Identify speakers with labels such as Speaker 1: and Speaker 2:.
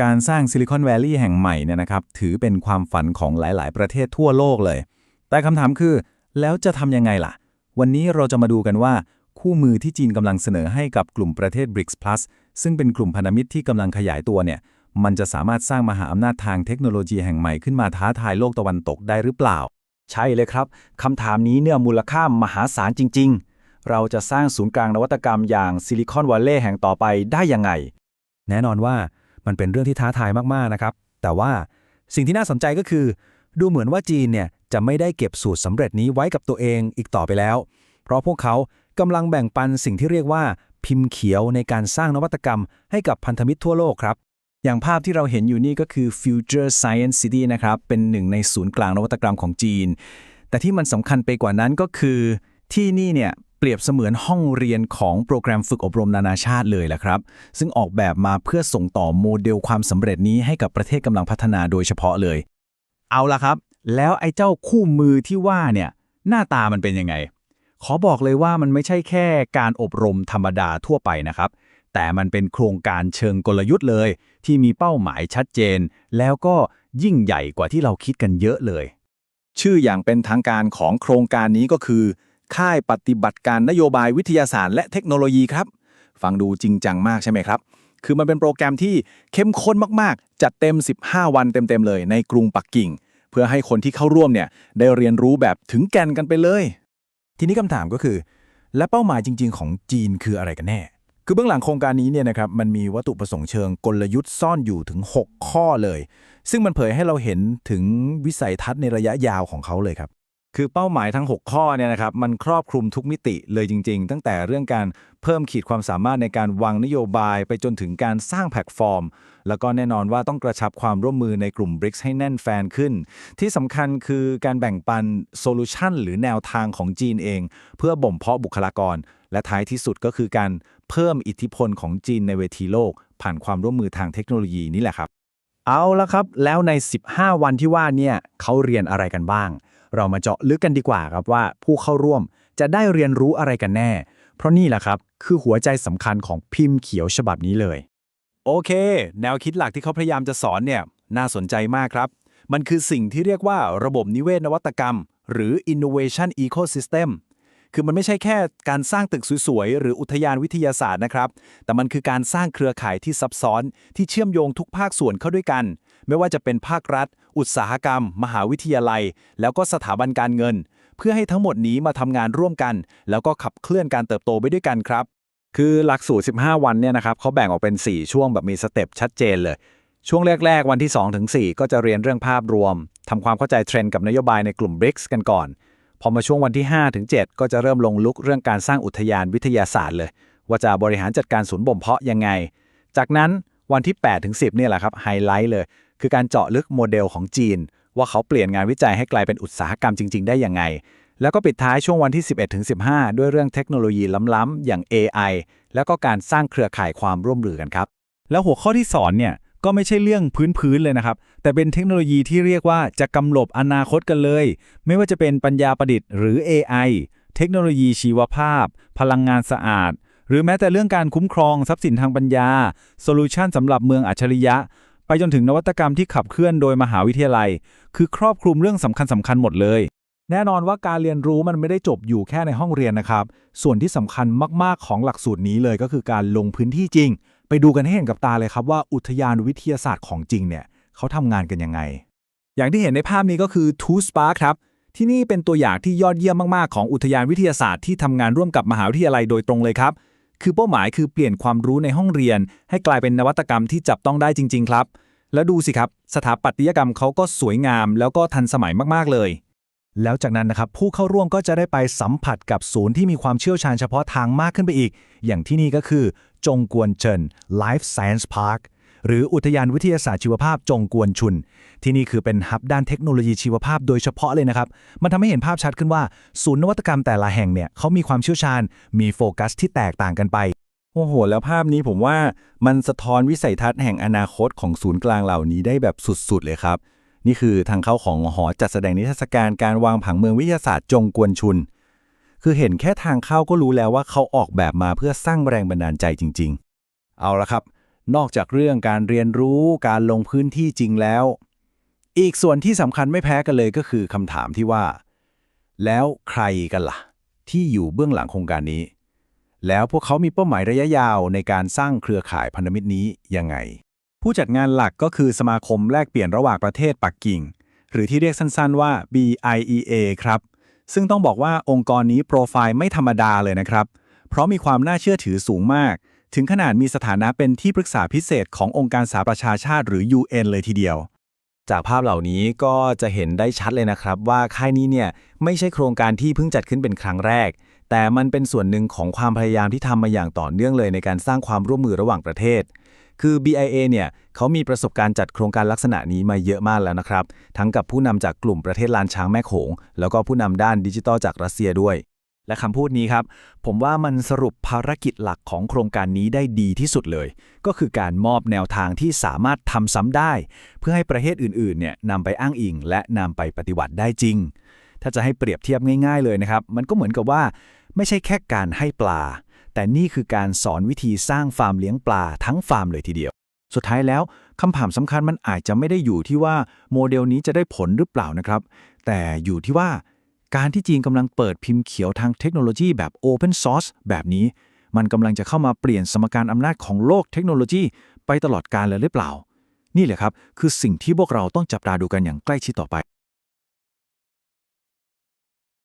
Speaker 1: การสร้างซิลิคอนแวลลีย์แห่งใหม่เนี่ยนะครับถือเป็นความฝันของหลาย ๆ ประเทศทั่วโลกเลย แต่คำถามคือ แล้วจะทำยังไงล่ะ วันนี้เราจะมาดูกันว่า คู่มือที่จีนกำลังเสนอให้กับกลุ่มประเทศ BRICS Plus ซึ่งเป็นกลุ่มพันธมิตรที่กำลังขยายตัวเนี่ยมันจะสามารถสร้างมหาอำนาจทางเทคโนโลยีแห่งใหม่ขึ้นมาท้าทายโลกตะวันตกได้หรือเปล่า
Speaker 2: ใช่เลยครับคำถามนี้เนี่ยมูลค่ามหาศาลจริง ๆ เราจะสร้างศูนย์กลางนวัตกรรมอย่างซิลิคอนวัลเลย์แห่งต่อไปได้ยังไง
Speaker 3: แน่นอนว่า มันเป็นเรื่องที่ท้าทายมากๆนะครับ แต่ว่าสิ่งที่น่าสนใจก็คือ ดูเหมือนว่าจีนเนี่ยจะไม่ได้เก็บสูตรสำเร็จนี้ไว้กับตัวเองอีกต่อไปแล้ว เพราะพวกเขากำลังแบ่งปันสิ่งที่เรียกว่าพิมพ์เขียวในการสร้างนวัตกรรม ให้กับพันธมิตรทั่วโลกครับ
Speaker 2: อย่างภาพที่เราเห็นอยู่นี่ก็คือ Future Science City นะครับ เป็นหนึ่งในศูนย์กลางนวัตกรรมของจีน แต่ที่มันสำคัญไปกว่านั้นก็คือที่นี่เนี่ย เปรียบเสมือนห้องเรียนของโปรแกรมฝึกอบรมนานาชาติเลยแหละครับ ซึ่งออกแบบมาเพื่อส่งต่อโมเดลความสำเร็จนี้ให้กับประเทศกำลังพัฒนาโดยเฉพาะเลย
Speaker 1: เอาละครับ แล้วไอ้เจ้าคู่มือที่ว่าเนี่ยหน้าตามันเป็นยังไง ขอบอกเลยว่ามันไม่ใช่แค่การอบรมธรรมดาทั่วไปนะครับ แต่มันเป็นโครงการเชิงกลยุทธ์เลย ที่มีเป้าหมายชัดเจน แล้วก็ยิ่งใหญ่กว่าที่เราคิดกันเยอะเลย
Speaker 2: ชื่ออย่างเป็นทางการของโครงการนี้ก็คือ ค่ายปฏิบัติการนโยบายวิทยาศาสตร์และเทคโนโลยีครับ ฟังดูจริงจังมากใช่ไหมครับ คือมันเป็นโปรแกรมที่เข้มข้นมากๆ จัดเต็ม 15 วันเต็มๆเลยในกรุงปักกิ่ง เพื่อให้คนที่เข้าร่วมเนี่ยได้เรียนรู้แบบถึงแก่นกันไปเลย
Speaker 3: ทีนี้คำถามก็คือ และเป้าหมายจริง ๆ ของจีนคืออะไรกันแน่คือเบื้องหลังโครงการนี้เนี่ยนะครับมันมีวัตถุประสงค์เชิงกลยุทธ์ซ่อนอยู่ถึง 6 ข้อเลย ซึ่งมันเผยให้เราเห็นถึงวิสัยทัศน์ในระยะยาวของเขาเลยครับ
Speaker 1: คือเป้าหมายทั้ง 6 ข้อเนี่ยนะครับมันครอบคลุมทุกมิติเลยจริง ๆ ตั้งแต่เรื่องการเพิ่มขีดความสามารถในการวางนโยบายไปจนถึงการสร้างแพลตฟอร์ม แล้วก็แน่นอนว่าต้องกระชับความร่วมมือในกลุ่ม BRICS ให้แน่นแฟนขึ้น ที่สำคัญคือการแบ่งปันโซลูชันหรือแนวทางของจีนเอง เพื่อบ่มเพาะบุคลากร และท้ายที่สุดก็คือการเพิ่มอิทธิพลของจีนในเวทีโลก ผ่านความร่วมมือทางเทคโนโลยีนี่แหละครับ
Speaker 2: เอาละครับ แล้วใน 15 วันที่ว่าเนี่ยเขาเรียนอะไรกันบ้าง เรามาเจาะลึกกันดีกว่าครับว่าผู้เข้าร่วมจะได้เรียนรู้อะไรกันแน่ เพราะนี่แหละครับ คือหัวใจสำคัญของพิมพ์เขียวฉบับนี้เลย
Speaker 1: โอเค แนวคิดหลักที่เขาพยายามจะสอนเนี่ยน่าสนใจมากครับ มันคือสิ่งที่เรียกว่าระบบนิเวศนวัตกรรม หรือ innovation ecosystem คือมันไม่ใช่แค่การสร้างตึกสวยๆ หรืออุทยานวิทยาศาสตร์นะครับ แต่มันคือการสร้างเครือข่ายที่ซับซ้อนที่เชื่อมโยงทุกภาคส่วนเข้าด้วยกัน ไม่ว่าจะเป็นภาครัฐ อุตสาหกรรม มหาวิทยาลัย แล้วก็สถาบันการเงิน เพื่อให้ทั้งหมดนี้มาทำงานร่วมกัน แล้วก็ขับเคลื่อนการเติบโตไปด้วยกันครับ คือหลักสูตร 15 วันเนี่ยนะครับเขาแบ่งออกเป็น 4 ช่วงแบบมีสเต็ปชัดเจนเลย ช่วงแรก ๆ วันที่2ถึง4ก็จะเรียนเรื่องภาพรวมทำความเข้าใจเทรนด์กับนโยบายในกลุ่ม BRICS กันก่อนพอมาช่วงวันที่5ถึง7ก็จะเริ่มลงลุกเรื่องการสร้างอุทยานวิทยาศาสตร์เลย ว่าจะบริหารจัดการศูนย์บ่มเพาะยังไง จากนั้นวันที่8ถึง10เนี่ยแหละครับไฮไลท์เลย คือการเจาะลึกโมเดลของจีน ว่าเขาเปลี่ยนงานวิจัยให้กลายเป็นอุตสาหกรรมจริง ๆ ได้ยังไง แล้วก็ปิดท้ายช่วงวันที่ 11ถึง15 ด้วยเรื่องเทคโนโลยีล้ำๆอย่าง AI แล้วก็การสร้างเครือข่ายความร่วมมือกันครับ แล้วหัวข้อที่สอนเนี่ยก็ไม่ใช่เรื่องพื้นๆเลยนะครับ แต่เป็นเทคโนโลยีที่เรียกว่าจะกำหนดอนาคตกันเลย ไม่ว่าจะเป็นปัญญาประดิษฐ์หรือ AI เทคโนโลยีชีวภาพ พลังงานสะอาด หรือแม้แต่เรื่องการคุ้มครองทรัพย์สินทางปัญญา โซลูชันสำหรับเมืองอัจฉริยะ จนถึงนวัตกรรมที่ขับเคลื่อนโดยมหาวิทยาลัย คือครอบคลุมเรื่องสำคัญสำคัญหมดเลย แน่นอนว่าการเรียนรู้มันไม่ได้จบอยู่แค่ในห้องเรียนนะครับ ส่วนที่สำคัญมาก ๆ ของหลักสูตรนี้เลยก็คือการลงพื้นที่จริง ไปดูกันให้เห็นกับตาเลยครับว่าอุทยานวิทยาศาสตร์ของจริงเนี่ยเขาทำงานกันยังไง อย่างที่เห็นในภาพนี้ก็คือ t o Spark ครับที่นี่เป็นตัวอย่างที่ยอดเยี่ยมมาก ๆ ของอุทยานวิทยาศาสตร์ที่ทำงานร่วมกับมหาวิทยาลัยโดยตรงเลยครับ คือเป้าหมายคือเปลี่ยนความรู้ในห้องเรียน ให้กลายเป็นนวัตกรรมที่จับต้องได้จริง ๆ ครับ แล้วดูสิครับ สถาปัตยกรรมเขาก็สวยงาม แล้วก็ทันสมัยมากๆเลย แล้วจากนั้นนะครับผู้เข้าร่วมก็จะได้ไปสัมผัสกับศูนย์ที่มีความเชี่ยวชาญเฉพาะทางมากขึ้นไปอีก อย่างที่นี่ก็คือ จงกวนเฉิน Life Science Park หรืออุทยานวิทยาศาสตร์ชีวภาพจงกวนชุน ที่นี่คือเป็นฮับด้านเทคโนโลยีชีวภาพโดยเฉพาะเลยนะครับ มันทำให้เห็นภาพชัดขึ้นว่า ศูนย์นวัตกรรมแต่ละแห่งเนี่ยเขามีความเชี่ยวชาญ มีโฟกัสที่แตกต่างกันไปโอ้โห แล้วภาพนี้ผมว่ามันสะท้อนวิสัยทัศน์แห่งอนาคตของศูนย์กลางเหล่านี้ได้แบบสุดๆเลยครับ นี่คือทางเข้าของหอจัดแสดงนิทรรศการการวางผังเมืองวิทยาศาสตร์จงกวนชุน คือเห็นแค่ทางเข้าก็รู้แล้วว่าเขาออกแบบมาเพื่อสร้างแรงบันดาลใจจริง ๆ เอาละครับ นอกจากเรื่องการเรียนรู้การลงพื้นที่จริงแล้ว อีกส่วนที่สำคัญไม่แพ้กันเลยก็คือคำถามที่ว่า แล้วใครกันล่ะ ที่อยู่เบื้องหลังโครงการนี้ แล้วพวกเขามีเป้าหมายระยะยาวในการสร้างเครือข่ายพันธมิตรนี้ยังไง ผู้จัดงานหลักก็คือสมาคมแลกเปลี่ยนระหว่างประเทศปักกิ่ง หรือที่เรียกสั้นๆว่า BIEA ครับ ซึ่งต้องบอกว่าองค์กรนี้โปรไฟล์ไม่ธรรมดาเลยนะครับ เพราะมีความน่าเชื่อถือสูงมาก ถึงขนาดมีสถานะเป็นที่ปรึกษาพิเศษขององค์การสหประชาชาติหรือ UN เลยทีเดียว
Speaker 2: จากภาพเหล่านี้ก็จะเห็นได้ชัดเลยนะครับ ว่าค่ายนี้เนี่ยไม่ใช่โครงการที่เพิ่งจัดขึ้นเป็นครั้งแรก แต่มันเป็นส่วนหนึ่งของความพยายามที่ทำมาอย่างต่อเนื่องเลยในการสร้างความร่วมมือระหว่างประเทศ คือ BIA เนี่ยเขามีประสบการณ์จัดโครงการลักษณะนี้มาเยอะมากแล้วนะครับ ทั้งกับผู้นำจากกลุ่มประเทศลานช้างแม่โขง แล้วก็ผู้นำด้านดิจิทัลจากรัสเซียด้วย และคำพูดนี้ครับ ผมว่ามันสรุปภารกิจหลักของโครงการนี้ได้ดีที่สุดเลย ก็คือการมอบแนวทางที่สามารถทำซ้ำได้ เพื่อให้ประเทศอื่นๆเนี่ยนำไปอ้างอิง และนำไปปฏิบัติได้จริง ถ้าจะให้เปรียบเทียบง่าย ๆเลยนะครับ มันก็เหมือนกับว่า ไม่ใช่แค่การให้ปลา แต่นี่คือการสอนวิธีสร้างฟาร์มเลี้ยงปลาทั้งฟาร์มเลยทีเดียว
Speaker 1: สุดท้ายแล้วคำถามสำคัญมันอาจจะไม่ได้อยู่ที่ว่าโมเดลนี้จะได้ผลหรือเปล่านะครับ แต่อยู่ที่ว่า การที่จีนกำลังเปิดพิมพ์เขียวทางเทคโนโลยีแบบ Open Source แบบนี้ มันกำลังจะเข้ามาเปลี่ยนสมการอำนาจของโลกเทคโนโลยี ไปตลอดกาลเลยหรือเปล่า นี่แหละครับ คือสิ่งที่พวกเราต้องจับตาดูกันอย่างใกล้ชิดต่อไป